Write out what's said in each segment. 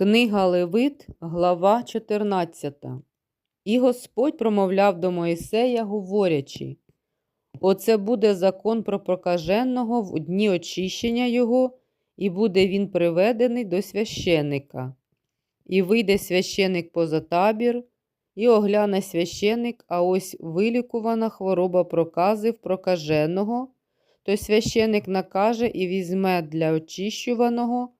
Книга Левит, глава 14. І Господь промовляв до Моїсея, говорячи: Оце буде закон про прокаженого в дні очищення його, і буде він приведений до священика. І вийде священик поза табір, і огляне священик, а ось вилікувана хвороба прокази в прокаженого, то священик накаже і візьме для очищуваного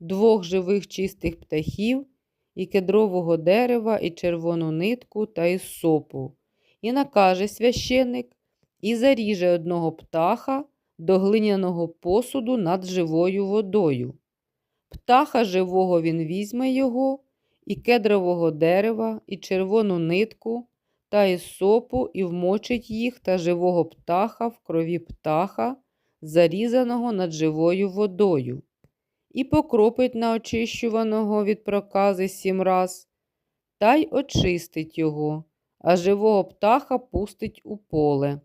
двох живих чистих птахів, і кедрового дерева, і червону нитку та ісопу. І накаже священик, і заріже одного птаха до глиняного посуду над живою водою. Птаха живого він візьме його, і кедрового дерева, і червону нитку, та ісопу, і вмочить їх та живого птаха в крові птаха, зарізаного над живою водою і покропить на очищуваного від прокази сім раз, та й очистить його, а живого птаха пустить у поле.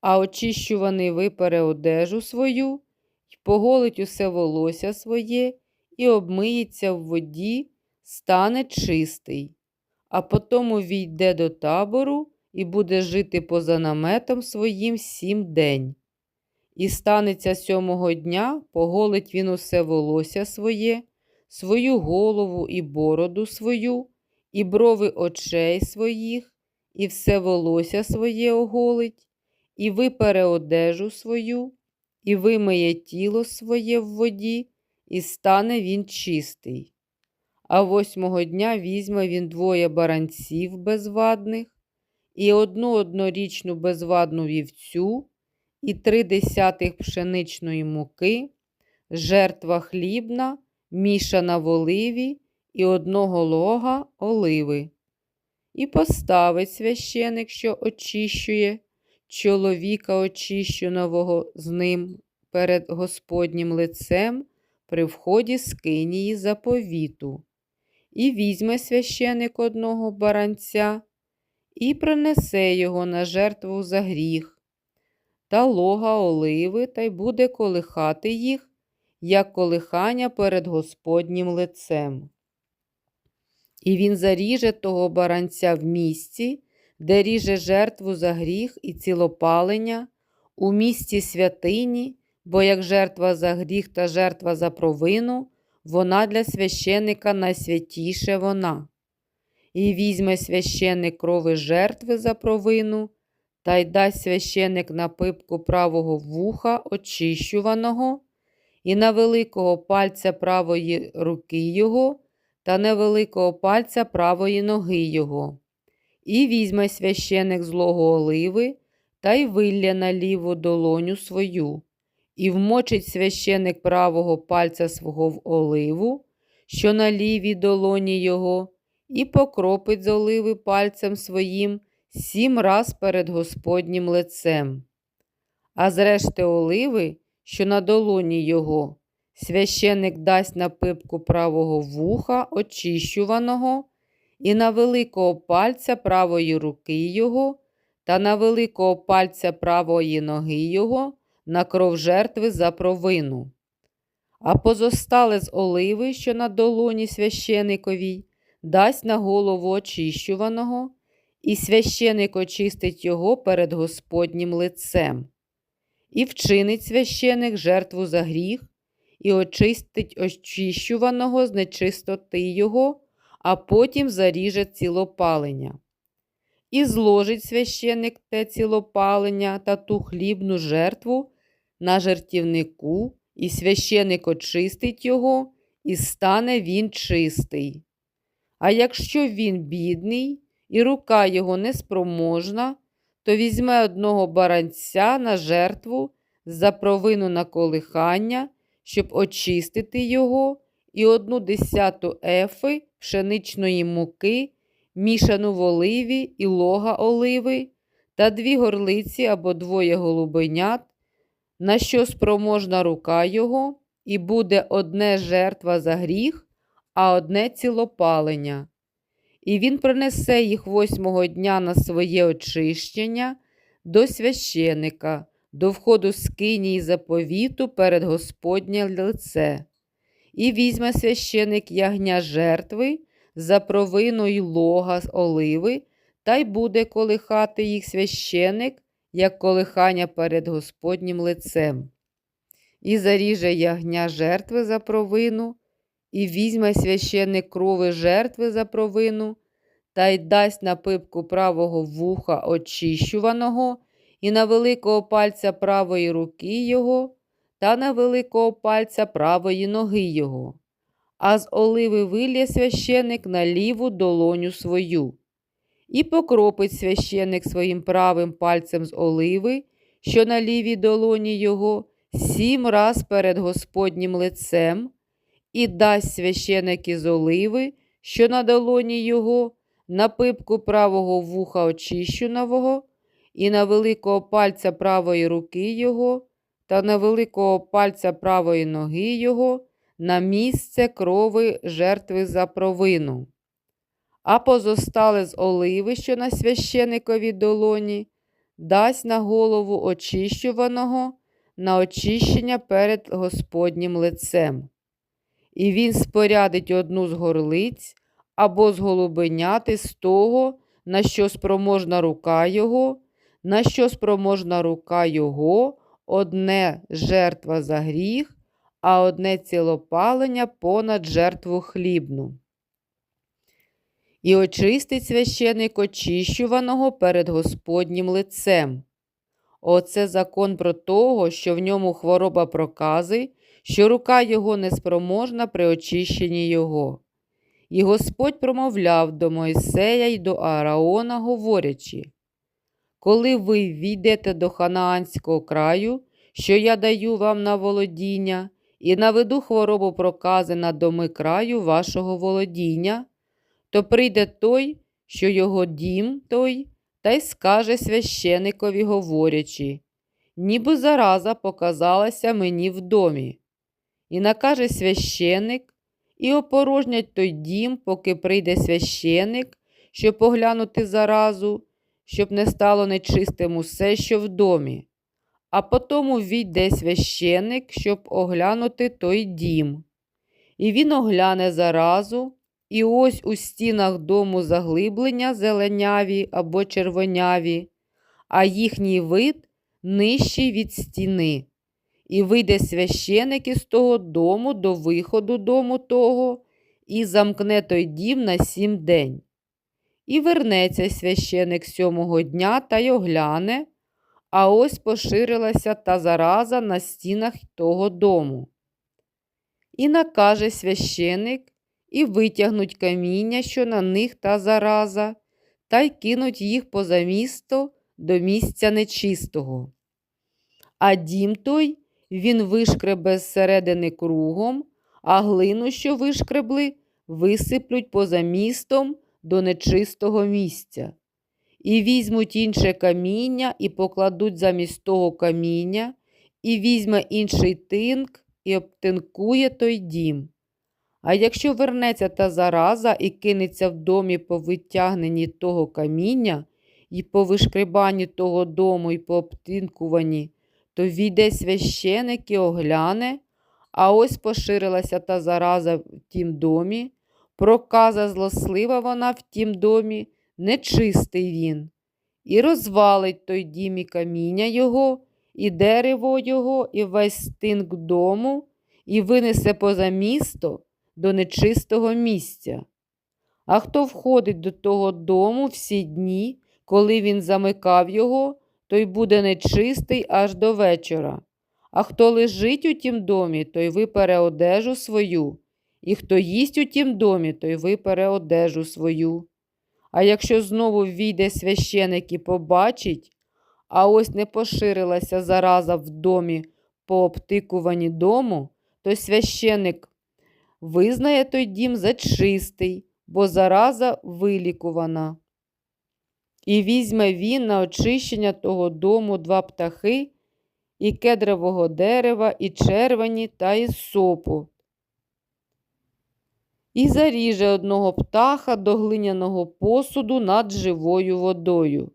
А очищуваний випере одежу свою, й поголить усе волосся своє, і обмиється в воді, стане чистий, а потому війде до табору і буде жити поза наметом своїм сім день. І станеться сьомого дня, поголить він усе волосся своє, свою голову і бороду свою, і брови очей своїх, і все волосся своє оголить, і випере одежу свою, і вимиє тіло своє в воді, і стане він чистий. А восьмого дня візьме він двоє баранців безвадних, і одну однорічну безвадну вівцю і три десятих пшеничної муки, жертва хлібна, мішана в оливі і одного лога оливи. І поставить священик, що очищує чоловіка очищеного з ним перед Господнім лицем при вході з кинії заповіту. І візьме священик одного баранця і принесе його на жертву за гріх та лога оливи, та й буде колихати їх, як колихання перед Господнім лицем. І він заріже того баранця в місці, де ріже жертву за гріх і цілопалення, у місці святині, бо як жертва за гріх та жертва за провину, вона для священика найсвятіше вона. І візьме священник крови жертви за провину та й дасть священик на пипку правого вуха очищуваного, і на великого пальця правої руки його, та на великого пальця правої ноги його. І візьме священик злого оливи та й вилля на ліву долоню свою, і вмочить священик правого пальця свого в оливу, що на лівій долоні його, і покропить з оливи пальцем своїм сім раз перед Господнім лицем. А зрешти оливи, що на долоні його, священик дасть на пипку правого вуха, очищуваного, і на великого пальця правої руки його, та на великого пальця правої ноги його, на кров жертви за провину. А позостале з оливи, що на долоні священиковій, дасть на голову очищуваного і священик очистить його перед Господнім лицем. І вчинить священик жертву за гріх, і очистить очищуваного з нечистоти його, а потім заріже цілопалення. І зложить священик те цілопалення та ту хлібну жертву на жертівнику, і священик очистить його, і стане він чистий. А якщо він бідний, і рука його неспроможна, то візьме одного баранця на жертву за провину на колихання, щоб очистити його, і одну десяту ефи пшеничної муки, мішану в оливі і лога оливи, та дві горлиці або двоє голубенят, на що спроможна рука його, і буде одне жертва за гріх, а одне цілопалення і він принесе їх восьмого дня на своє очищення до священика, до входу скинії заповіту перед Господнє лице. і візьме священик ягня жертви за провину й лога з оливи, та й буде колихати їх священик, як колихання перед Господнім лицем. І заріже ягня жертви за провину, і візьме священик крови жертви за провину, та й дасть на пипку правого вуха очищуваного, і на великого пальця правої руки його, та на великого пальця правої ноги його, а з оливи вилє священик на ліву долоню свою. І покропить священик своїм правим пальцем з оливи, що на лівій долоні його, сім раз перед Господнім лицем, і дасть священик із оливи, що на долоні його, на пипку правого вуха очищеного, і на великого пальця правої руки його, та на великого пальця правої ноги його, на місце крови жертви за провину. А позостале з оливи, що на священиковій долоні, дасть на голову очищуваного на очищення перед Господнім лицем. І він спорядить одну з горлиць або з голубеняти з того, на що спроможна рука його, на що спроможна рука його, одне жертва за гріх, а одне цілопалення понад жертву хлібну. І очистить священик очищуваного перед Господнім лицем. Оце закон про того, що в ньому хвороба прокази, що рука його неспроможна при очищенні його. І Господь промовляв до Мойсея й до Аараона, говорячи, коли ви війдете до Ханаанського краю, що я даю вам на володіння, і наведу хворобу прокази на доми краю вашого володіння, то прийде той, що його дім той, та й скаже священикові, говорячи, ніби зараза показалася мені в домі. І накаже священик, і опорожнять той дім, поки прийде священик, щоб поглянути заразу, щоб не стало нечистим усе, що в домі. А потому війде священик, щоб оглянути той дім. І він огляне заразу, і ось у стінах дому заглиблення зеленяві або червоняві, а їхній вид нижчий від стіни. І вийде священик із того дому до виходу дому того, і замкне той дім на сім день. І вернеться священик сьомого дня та й огляне, а ось поширилася та зараза на стінах того дому. І накаже священик, і витягнуть каміння, що на них та зараза, та й кинуть їх поза місто до місця нечистого. А дім той він вишкребе зсередини кругом, а глину, що вишкребли, висиплють поза містом до нечистого місця. І візьмуть інше каміння, і покладуть замість того каміння, і візьме інший тинк, і обтинкує той дім. А якщо вернеться та зараза і кинеться в домі по витягненні того каміння, і по вишкребанні того дому, і по обтинкуванні, то війде священик і огляне, а ось поширилася та зараза в тім домі, проказа злослива вона в тім домі, нечистий він, і розвалить той дім і каміння його, і дерево його, і весь стинк дому, і винесе поза місто до нечистого місця. А хто входить до того дому всі дні, коли він замикав його, той буде нечистий аж до вечора. А хто лежить у тім домі, той випере одежу свою, і хто їсть у тім домі, той випере одежу свою. А якщо знову війде священик і побачить, а ось не поширилася зараза в домі по обтикуванні дому, то священик визнає той дім за чистий, бо зараза вилікувана. І візьме він на очищення того дому два птахи, і кедрового дерева, і червені та із сопу. І заріже одного птаха до глиняного посуду над живою водою.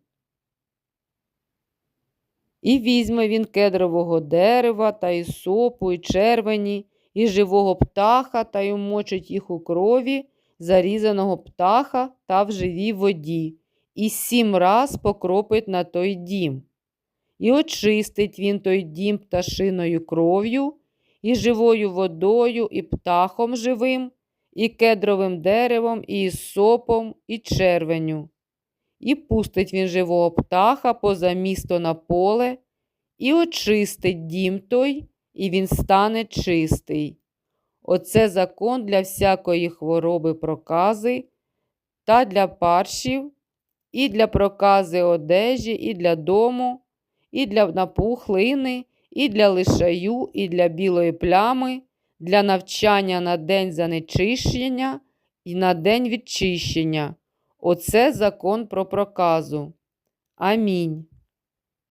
І візьме він кедрового дерева та із сопу, і червені, і живого птаха та й умочить їх у крові зарізаного птаха та в живій воді, і сім раз покропить на той дім. І очистить він той дім пташиною кров'ю, і живою водою, і птахом живим, і кедровим деревом, і ісопом, і червеню. І пустить він живого птаха поза місто на поле, і очистить дім той, і він стане чистий. Оце закон для всякої хвороби прокази, та для паршів, і для прокази одежі, і для дому, і для напухлини, і для лишаю, і для білої плями, для навчання на день занечищення і на день відчищення. Оце закон про проказу. Амінь.